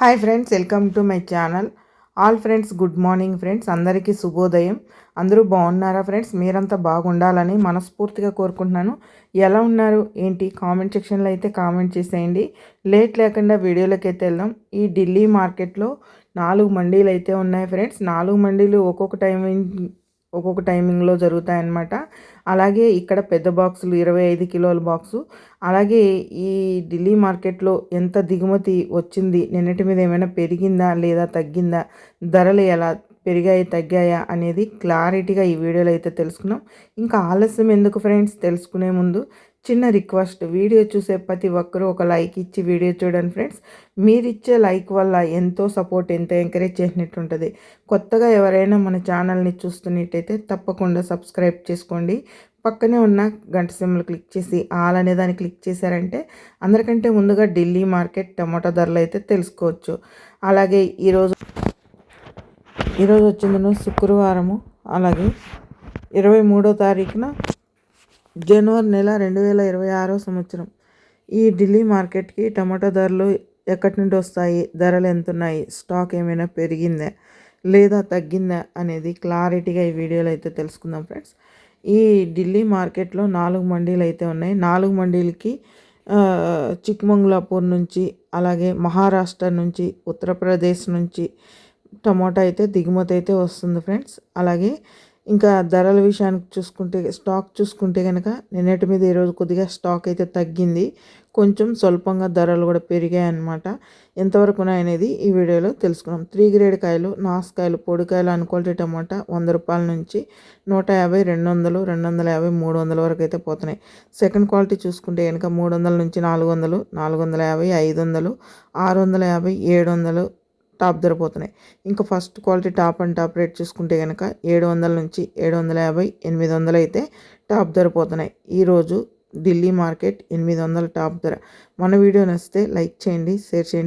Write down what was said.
Hi friends welcome to my channel. All friends good morning friends. అందరికీ శుభోదయం. అందరూ బాగున్నారా ఫ్రెండ్స్? మీరంతా బాగుండాలని మనస్ఫూర్తిగా కోరుకుంటున్నాను. ఎలా ఉన్నారు? ఏంటి? కామెంట్ సెక్షన్లో అయితే కామెంట్ చేసేయండి. లేట్ లేకుండా వీడియోలోకి అయితే వెళ్దాం. ఈ ఢిల్లీ మార్కెట్లో నాలుగు మండీలు అయితే ఉన్నాయి ఫ్రెండ్స్. నాలుగు మండీలు ఒక్కొక్క టైం ఒక్కొక్క టైమింగ్లో జరుగుతాయన్నమాట. అలాగే ఇక్కడ పెద్ద బాక్సులు ఇరవై ఐదు కిలోల బాక్సు. అలాగే ఈ ఢిల్లీ మార్కెట్లో ఎంత దిగుమతి వచ్చింది నిన్నటి మీద ఏమైనా పెరిగిందా లేదా తగ్గిందా ధరలు ఎలా పెరిగాయి తగ్గాయా అనేది క్లారిటీగా ఈ వీడియోలో అయితే తెలుసుకున్నాం. ఇంకా ఆలస్యం ఎందుకు ఫ్రెండ్స్? తెలుసుకునే ముందు చిన్న రిక్వెస్ట్. వీడియో చూసే ప్రతి ఒక్కరూ ఒక లైక్ ఇచ్చి వీడియో చూడండి ఫ్రెండ్స్. మీరిచ్చే లైక్ వల్ల ఎంతో సపోర్ట్ ఎంతో ఎంకరేజ్ చేసినట్టు ఉంటుంది. కొత్తగా ఎవరైనా మన ఛానల్ని చూస్తున్నట్టయితే తప్పకుండా సబ్స్క్రైబ్ చేసుకోండి. పక్కనే ఉన్న గంట సిమ్లు క్లిక్ చేసి ఆల్ అనే దాన్ని క్లిక్ చేశారంటే అందరికంటే ముందుగా ఢిల్లీ మార్కెట్ టమాటా ధరలు అయితే తెలుసుకోవచ్చు. అలాగే ఈరోజు ఈరోజు వచ్చిందను శుక్రవారము. అలాగే ఇరవై మూడో తారీఖున జనవరి నెల రెండు వేల ఇరవై ఆరో సంవత్సరం. ఈ ఢిల్లీ మార్కెట్కి టమాటా ధరలు ఎక్కడి నుండి వస్తాయి? ధరలు ఎంత ఉన్నాయి స్టాక్ ఏమైనా పెరిగిందా? లేదా తగ్గిందా? అనేది క్లారిటీగా ఈ వీడియోలో అయితే తెలుసుకుందాం ఫ్రెండ్స్. ఈ ఢిల్లీ మార్కెట్లో నాలుగు మండీలు అయితే ఉన్నాయి. నాలుగు మండీలకి చిక్మంగళాపూర్ నుంచి అలాగే మహారాష్ట్ర నుంచి ఉత్తరప్రదేశ్ నుంచి టమాటా అయితే దిగుమతి అయితే వస్తుంది ఫ్రెండ్స్. అలాగే ఇంకా ధరల విషయానికి చూసుకుంటే స్టాక్ చూసుకుంటే కనుక నిన్నటి మీద ఈరోజు కొద్దిగా స్టాక్ అయితే తగ్గింది. కొంచెం స్వల్పంగా ధరలు కూడా పెరిగాయి అన్నమాట. ఎంతవరకు ఉన్నాయనేది ఈ వీడియోలో తెలుసుకున్నాం త్రీ గ్రేడ్ కాయలు నాసుకాయలు పొడికాయలు అనుకోల్టీ టమాటా వంద రూపాయల నుంచి నూట యాభై రెండు వందలు రెండు వందల యాభై మూడు వందల వరకు అయితే పోతున్నాయి. సెకండ్ క్వాలిటీ చూసుకుంటే కనుక మూడు వందల నుంచి నాలుగు వందలు నాలుగు వందల యాభై ఐదు వందలు ఆరు వందల యాభై ఏడు వందలు టాప్ దొరిపోతున్నాయి ఇంకా first quality top and top rate చూసుకుంటే కనుక ఏడు వందల నుంచి ఏడు వందల యాభై ఎనిమిది వందలు అయితే టాప్ దొరిపోతున్నాయి ఈరోజు ఢిల్లీ మార్కెట్ ఎనిమిది వందల టాప్ ధర. మన వీడియో నచ్చితే లైక్ చేయండి షేర్ చేయండి.